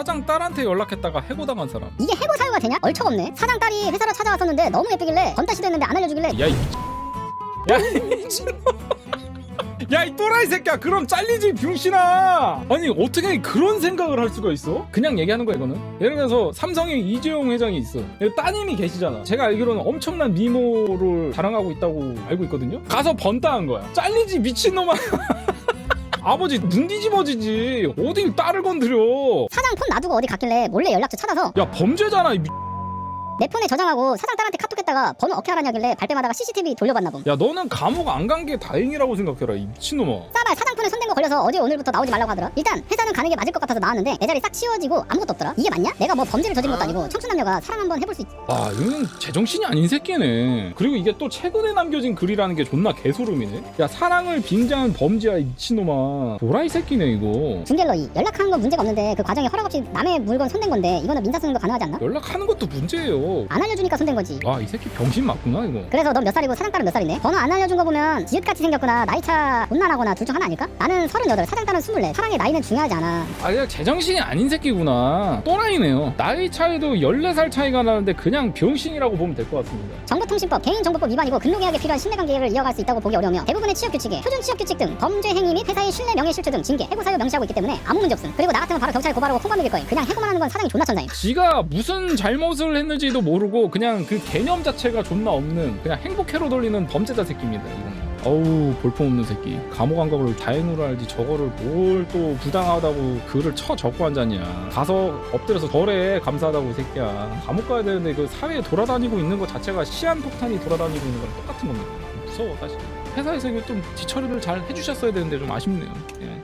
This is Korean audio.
사장 딸한테 연락했다가 해고당한 사람. 이게 해고 사유가 되냐? 얼척 없네. 사장 딸이 회사로 찾아왔었는데 너무 예쁘길래 건다 시도했는데 안 알려주길래 야이 야이 미친놈 야이 또라이 새끼야. 그럼 잘리지 병신아. 아니 어떻게 그런 생각을 할 수가 있어? 그냥 얘기하는 거야 이거는? 예를 들어서 삼성의 이재용 회장이 있어. 따님이 계시잖아. 제가 알기로는 엄청난 미모를 자랑하고 있다고 알고 있거든요? 가서 번따한 거야. 잘리지 미친놈아 아버지 눈 뒤집어지지. 어디 딸을 건드려? 사장 폰 놔두고 어디 갔길래 몰래 연락처 찾아서? 야 범죄잖아 이 미... 내 폰에 저장하고 사장 딸한테 카톡했다가 번호 어떻게 알았냐길래 발뺌하다가 CCTV 돌려봤나 봄. 야 너는 감옥 안 간 게 다행이라고 생각해라 이 미친놈아 싸발 사장 폰에 손댄 거 걸려서 어제 오늘부터 나오지 말라고 하더라. 일단 회사는 가는 게 맞을 것 같아서 나왔는데 내 자리 싹 치워지고 아무것도 없더라. 이게 맞냐? 내가 뭐 범죄를 저지른 것도 아니고 청춘 남녀가 사랑 한번 해볼 수 있... 아, 이건 제정신이 아닌 새끼네. 그리고 이게 또 최근에 남겨진 글이라는 게 존나 개소름이네. 야, 사랑을 빙자한 범죄야, 이 미친놈아. 도라이 새끼네, 이거. 중갤러이 연락한 건 문제가 없는데 그 과정에 허락 없이 남의 물건 손댄 건데 이거는 민사 쓰는 거 가능하지 않나? 연락하는 것도 문제예요. 안 알려주니까 손댄 거지. 와, 이 새끼 병신 맞구나, 이거. 그래서 넌 몇 살이고 사장 딸은 몇 살이네? 번호 안 알려준 거 보면 지읒같이 생겼거나 나이차 곤란하거나 둘 중 하나 아닐까? 나는 38, 사장 딸은 24. 사랑의 나이는 중요하지 않아. 아, 그냥 제정신이 아닌 새끼구나. 또라이네요. 나이 차이도 14살 차이가 나는데 그냥 병신이라고 보면 될 것 같습니다. 정보통신법, 개인정보법 위반이고 근로계약에 필요한 신뢰관계를 이어갈 수 있다고 보기 어려우며 대부분의 취업규칙에 표준 취업규칙 등 범죄 행위 및 회사의 신뢰 명예 실추 등 징계, 해고 사유 명시하고 있기 때문에 아무 문제 없음. 그리고 나 같으면 바로 경찰 고발하고 콩감 밀릴 거임. 그냥 해고만 하는 건 사장이 존나 천사임. 지가 무슨 잘못을 했는지도 모르고 그냥 그 개념 자체가 존나 없는 그냥 행복회로 돌리는 범죄자 새끼입니다. 이건. 어우 볼품없는 새끼 감옥 안 가고 다행으로 알지 저거를 뭘 또 부당하다고 글을 쳐 적고 앉았냐 가서 엎드려서 절에 감사하다고 이 새끼야 감옥 가야 되는데 그 사회에 돌아다니고 있는 것 자체가 시한폭탄이 돌아다니고 있는 거랑 똑같은 겁니다 무서워 사실 회사에서 이거 좀 뒤처리를 잘 해주셨어야 되는데 좀 아쉽네요 예.